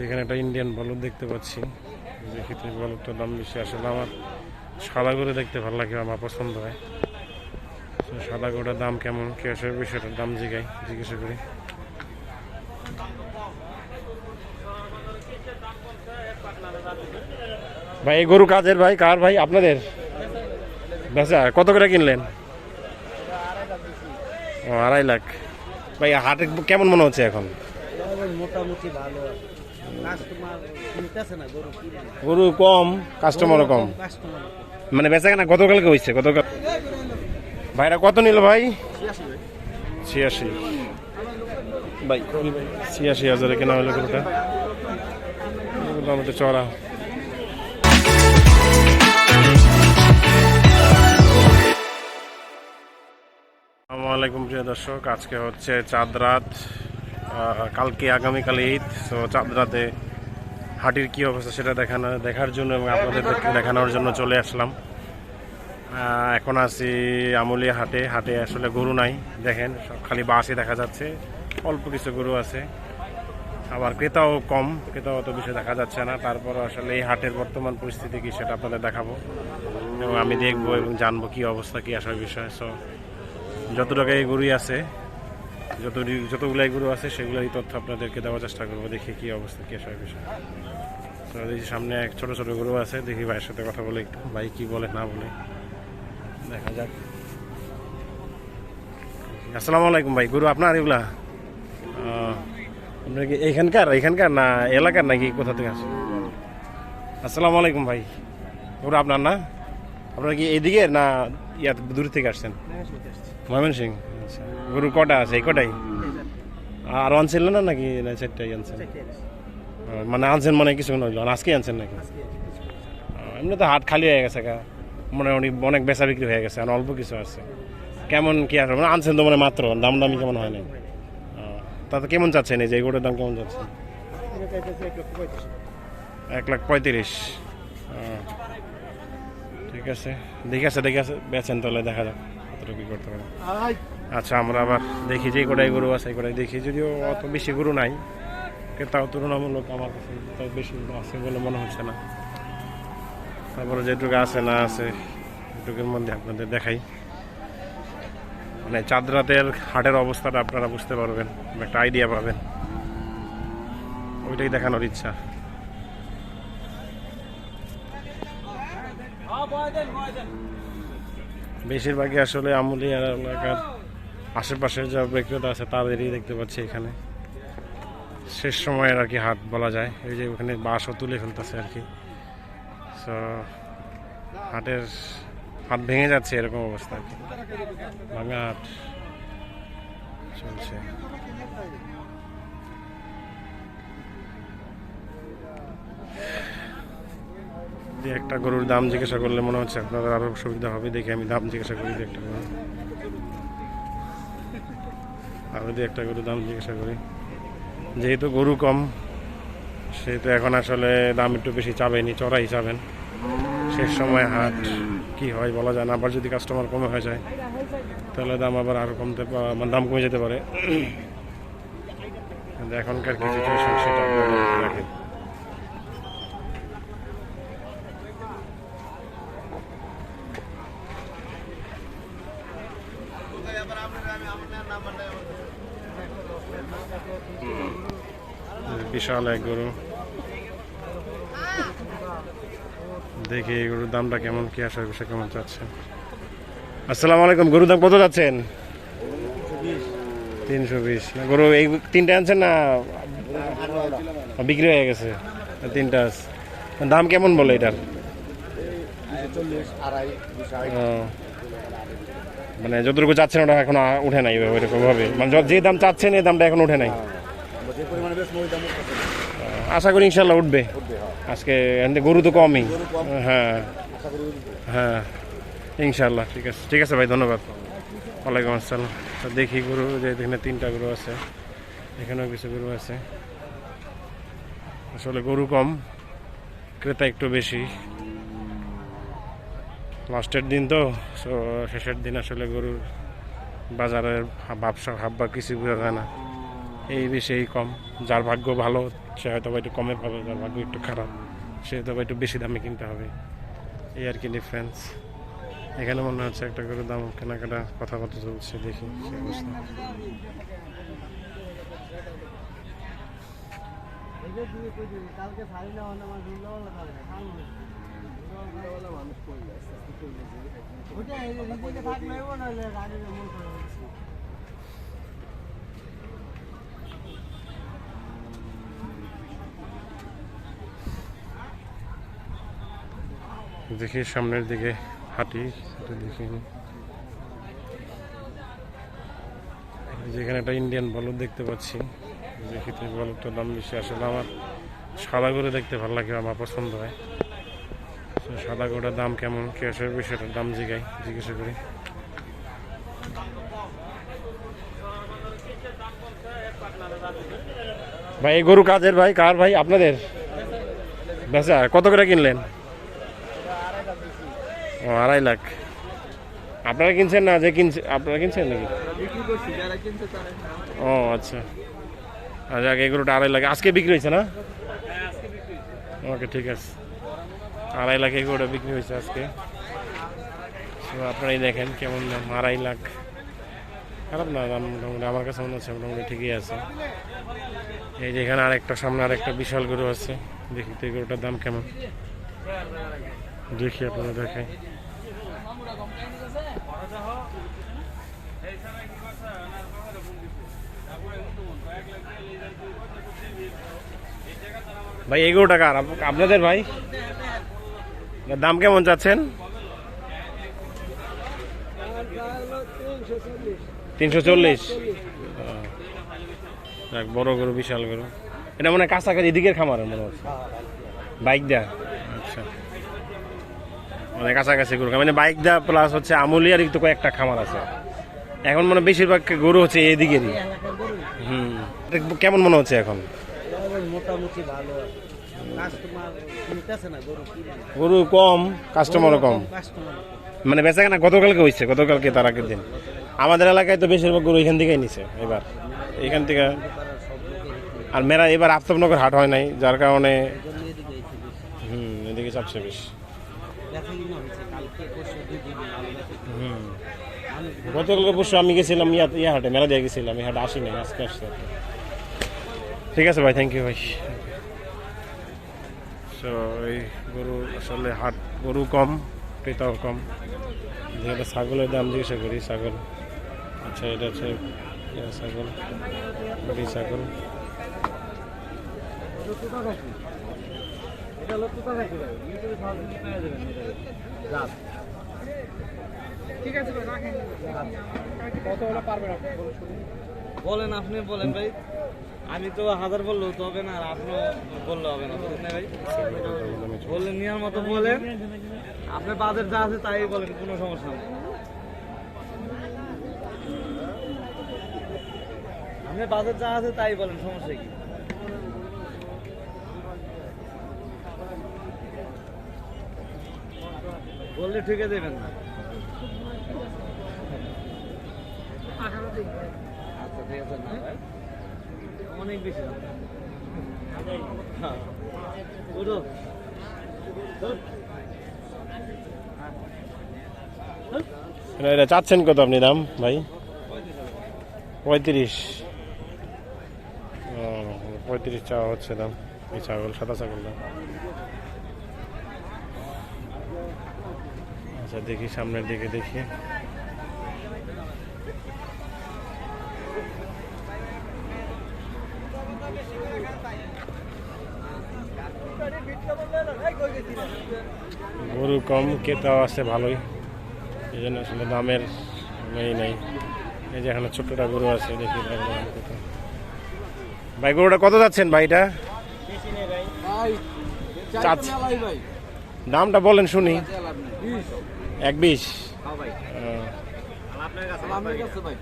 যেখানে একটা ইন্ডিয়ান বলদ দেখতে পাচ্ছি দেখি তো বলদটার দাম বেশি আসলে আমার সাদা গরু দেখতে ভালো লাগে, আমার পছন্দ হয়। সাদা গরুটার দাম কেমন, কি আসলে বিষয়টার দাম জিগাই, জিজ্ঞাসা করি। ভাই, এই গরু কাজের ভাই? কার ভাই? আপনাদের? বেচা, কত করে কিনলেন? ও, আড়াই লাখ। ভাই, হাটে কেমন মনে হচ্ছে এখন? মোটামুটি ভালো। গরু কম কাস্টমারও কম। মানে বেচা কেনা গতকালকে হয়েছে গতকাল ভাইরা কত নিল ভাই? ছিয়াশি ভাই। ছিয়াশি। হাজারে কেনা হলো গরুটা। আমাদের চড়া আসসালামু আলাইকুম প্রিয় দর্শক আজকে হচ্ছে চাঁদ রাত। কালকে আগামীকাল ঈদ, তো চাঁদ রাতে হাটির কি অবস্থা সেটা দেখানো, দেখার জন্য এবং আপনাদের দেখানোর জন্য চলে আসলাম। এখন আছি আমুলিয়া হাটে হাটে আসলে গরু নাই, দেখেন, সব খালি বাসই দেখা যাচ্ছে, অল্প কিছু গরু আছে। আবার ক্রেতাও কম, ক্রেতাও অত বেশি দেখা যাচ্ছে না। তারপর আসলে এই হাটের বর্তমান পরিস্থিতি কী সেটা আপনাদের দেখাবো এবং আমি দেখব এবং জানব কী অবস্থা, কী আসার বিষয়। সো যত টাকায় গরুই আছে যত যতগুলাই গরু আছে, সেগুলোই তথ্য আপনাদেরকে দেওয়ার চেষ্টা করব, দেখি কি অবস্থা, কি আসার বিষয়। তো দেখি সামনে এক ছোট ছোট গরু আছে, দেখি ভাইয়ের সাথে কথা বলে একটু, ভাই কি বলে, না বলে। দেখা যাক। আসসালামু আলাইকুম ভাই, গরু আপনার এগুলা? আপনার কি এইখানকার এইখানকার না এলাকার নাকি কোথা থেকে আসে আসসালামু আলাইকুম ভাই, গরু আপনার না? আপনার কি এইদিকে না ইয়াত দূর থেকে আসছেন? ময়মনসিং আচ্ছা। গরু কটা আছে? এই কটাই? আর আনছিল না নাকি? না, চারটাই আনছেন? মানে আনছেন মানে কিছু হইল। আজকে আনছেন নাকি? এমনি তো হাট খালি হয়ে গেছে কা মোটামুটি অনেক বেচা বিক্রি হয়ে গেছে, আর অল্প কিছু আছে। কেমন কি আর মানে আনছেন তো মানে মাত্র। দাম দামি কেমন হয় নাই? তাতে কেমন চাচ্ছেন এই যে? এই গরুর দাম কেমন যাচ্ছে এক লাখ পঁয়ত্রিশ। ঠিক আছে। ঠিক আছে ঠিক আছে। বেচেন তাহলে দেখা যাক কতটা কি করতে পারে। আচ্ছা আমরা আবার দেখি যে কটাই গরু আছে কটাই দেখি। যদিও অত বেশি গরু নাই তাও তুলনামূলক আমার কাছে তাও বেশি আছে বলে মনে হচ্ছে না। তারপরে যেটুকু আছে না আছে এটুকুর মধ্যে আপনাদের দেখাই। মানে চাঁদ রাতের হাটের অবস্থাটা আপনারা বুঝতে পারবেন একটা আইডিয়া পাবেন। ওইটাই দেখানোর ইচ্ছা। বেশিরভাগই আসলে আমুলিয়া এলাকার আশেপাশের যা বিক্রেতা আছে তাদেরই দেখতে পাচ্ছি এখানে। শেষ সময়ের আর কি হাট বলা যায়। এই যে ওখানে বাঁশও তুলে ফেলতেছে আর কি। তো হাটের হাট ভেঙে যাচ্ছে এরকম অবস্থা আর কি। ভাঙা হাট চলছে। একটা গরুর দাম জিজ্ঞাসা করলে মনে হচ্ছে আপনাদের আরও সুবিধা হবে, দেখে আমি দাম জিজ্ঞাসা করি একটা গরু আরও দিয়ে একটা গরুর দাম জিজ্ঞাসা করি। যেহেতু গরু কম, সেহেতু এখন আসলে দাম একটু বেশি চাবেনি চড়াই চাবেন। শেষ সময় হাট কি হয় বলা যায় না, আবার যদি কাস্টমার কমে হয়ে যায়, তাহলে দাম আবার আরও কমতে মানে দাম কমে যেতে পারে। এখনকার কি সিচুয়েশন সেটা বিশাল এক গরু। দেখি এই গরুর দামটা কেমন কি আসার বিষয় কেমন চাচ্ছে। আসসালামু আলাইকুম গরুর দাম কত যাচ্ছেন? তিনশো বিশ। না গরু এই তিনটা আনছেন না বিক্রি হয়ে গেছে? তিনটা আছে। দাম কেমন বলে এটার। মানে যতটুকু চাচ্ছেন ওটা এখন উঠে নাই ওইরকম ভাবে মানে য- দাম চাচ্ছেন এই দামটা এখন উঠে নাই। আশা করি ইনশাল্লাহ উঠবে। আজকে গরু তো কমই। হ্যাঁ। হ্যাঁ। ইনশাল্লাহ, ঠিক আছে। ঠিক আছে ভাই, ধন্যবাদ। ওয়ালাইকুম আসসালাম। দেখি গরু যে এখানে তিনটা গরু আছে। এখানেও কিছু গরু আছে। আসলে গরু কম, ক্রেতা একটু বেশি। লাস্টের দিন তো সো শেষের দিন আসলে গরুর বাজারের ব্যবসা হাব বা কিছু বোঝা যায় না। এই বেশি, এই কম। যার ভাগ্য ভালো, সে হয়তো একটু কমে পাবে, যার ভাগ্য একটু খারাপ, সে হয়তো একটু বেশি দামে কিনতে হবে। এই আর কি ডিফারেন্স এখানে মনে হচ্ছে একটা করে দাম কেনাকাটা, কথাবার্তা চলছে দেখি, সে অবস্থা। কালকে দেখি সামনের দিকে হাঁটি এটা দেখি যেখানে একটা ইন্ডিয়ান বলদ দেখতে পাচ্ছি। দেখি বলদটার দাম বেশি। আসলে আমার সাদা করে দেখতে ভালো লাগে, আমার পছন্দ হয়। সাদা গোটার দাম কেমন? কে বিষয়টার দাম জিগাই জিজ্ঞাসা করি। ভাই এই গরু কাজের ভাই? কার ভাই? আপনাদের? বেচা? কত করে কিনলেন? ও আড়াই লাখ। আপনারা কিনছেন না যে কিনছে আপনারা কিনছেন নাকি? ও আচ্ছা। আচ্ছা আগে এগুলোটা আড়াই লাখ। আজকে বিক্রি হয়েছে না? ওকে ঠিক আছে। আড়াই লাখ এগুলোটা বিক্রি হয়েছে আজকে। তো আপনারাই দেখেন কেমন দাম, আড়াই লাখ। খারাপ না, দাম মোটামুটি আমার কাছে মনে হচ্ছে মোটামুটি ঠিকই আছে। এই যে এখানে আরেকটা সামনে আরেকটা বিশাল গরু আছে। দেখি তো গরুটার দাম কেমন। দেখি আপনারা দেখাই। ভাই এগারো টাকা আপনাদের ভাই? দাম কেমন চাচ্ছেন? তিনশো চল্লিশ। বড় গরু, বিশাল গরু। এটা মনে হয় কাছাকাছি এদিকের খামার মনে হচ্ছে। বাইক দেয়া? আচ্ছা। মানে কাছাকাছি গরু মানে বাইক দেয়া প্লাস হচ্ছে আমুলিয়ার একটু কয়েকটা খামার আছে। এখন মানে বেশিরভাগ গরু হচ্ছে এদিকেরই হুম। কেমন মনে হচ্ছে এখন? মোটামুটি ভালো গরু কম কাস্টমারও কম। মানে বেচা কেনা গতকালকে হয়েছে গতকালকে তার আগের দিন। আমাদের এলাকায় তো বেশিরভাগ গরু এখান থেকেই নিছে এবার। এখান থেকে আর মেরা এবার আফতাবনগর হাট হয় নাই যার কারণে হুম এদিকে চাপছে বেশি। হুম। গতকালকে পরশু আমি গেছিলাম ইয়া ইয়া হাটে মেলা দিয়ে গেছিলাম এই হাটে আসি নাই আজকে আসছে ঠিক আছে ভাই থ্যাংক ইউ ভাই। তো এই গরু আসলে হাট গরু কম ক্রেতাও কম। যেটা ছাগলের দাম জিজ্ঞাসা করি ছাগল। আচ্ছা এটা হচ্ছে ছাগল গরু ছাগল। ঠিক আছে কত হলে পারবেন বলেন আপনি বলেন ভাই। আমি তো হাজার বললেও তো হবে না, আর আপনি বললে হবে না, বুঝলেন ভাই? বললেন নেওয়ার মতো বলেন আপনার বাজেট যা আছে তাই বলেন, কোনো সমস্যা নেই। আপনার বাজেট যা আছে তাই বলেন, সমস্যা কি? বললে ঠিকই দেবেন না। আচ্ছা ঠিক আছে, না অনেক বেশি হ্যাঁ। এটা এটা চাচ্ছেন কত আপনি দাম, ভাই? পঁয়ত্রিশ। পঁয়ত্রিশ চাওয়া হচ্ছে দাম। এই ছাগল, সাদা ছাগল দাম। আচ্ছা দেখি সামনের দিকে দেখি। গরু কম কেতাও আছে ভালোই। এই জন্য আসলে দামের নেই নাই। এই যে এখানে ছোট্টটা গরু আছে দেখি ভাই গরুটা কত যাচ্ছেন ভাইটা ভাই ভাই। দামটা বলেন শুনি। এক বিশ? হ্যাঁ আপনার কাছে ভাই।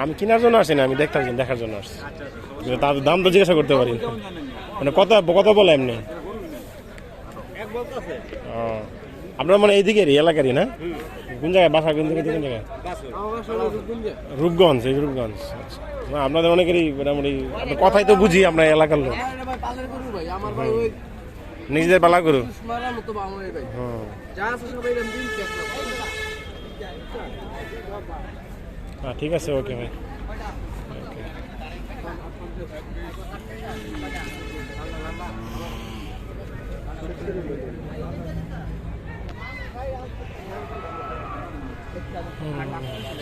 আমি কেনার জন্য আসি না, আমি দেখতে দেখার জন্য আসছি। তার দাম তো জিজ্ঞাসা করতে পারি। মানে কত কত বলে এমনি। আপনার মানে এইদিকেরই, এলাকারই না? কোন জায়গায়? বাসা কোন জায়গায় কোন জায়গায়? রূপগঞ্জ, এই রূপগঞ্জ। আচ্ছা। আপনাদের অনেকেরই মোটামুটি কথাই তো বুঝি আপনার এলাকার লোক। নিজেদের পালা করু হ্যাঁ ঠিক আছে, ওকে ভাই। ওকে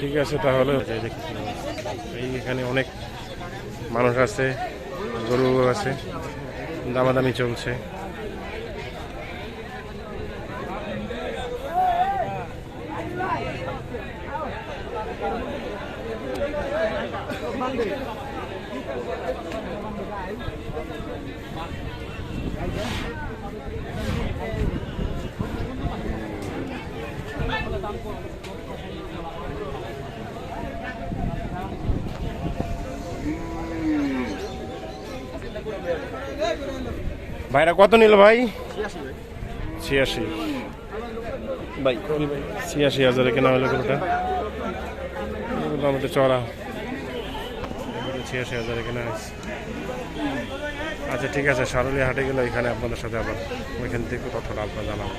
ঠিক আছে তাহলে। এই এখানে অনেক মানুষ আছে গরু আছে, দামাদামি চলছে। ভাইরা কত নিল ভাই? ছিয়াশি। ভাই ছিয়াশি হাজারে কেনা হলো মোটামুটি চড়া। ছিয়াশি হাজার এখানে হয়েছে আচ্ছা ঠিক আছে সারুলি হাটে গেলে এখানে আপনাদের সাথে আবার ওইখান থেকে তথ্যটা আপনার জানাব.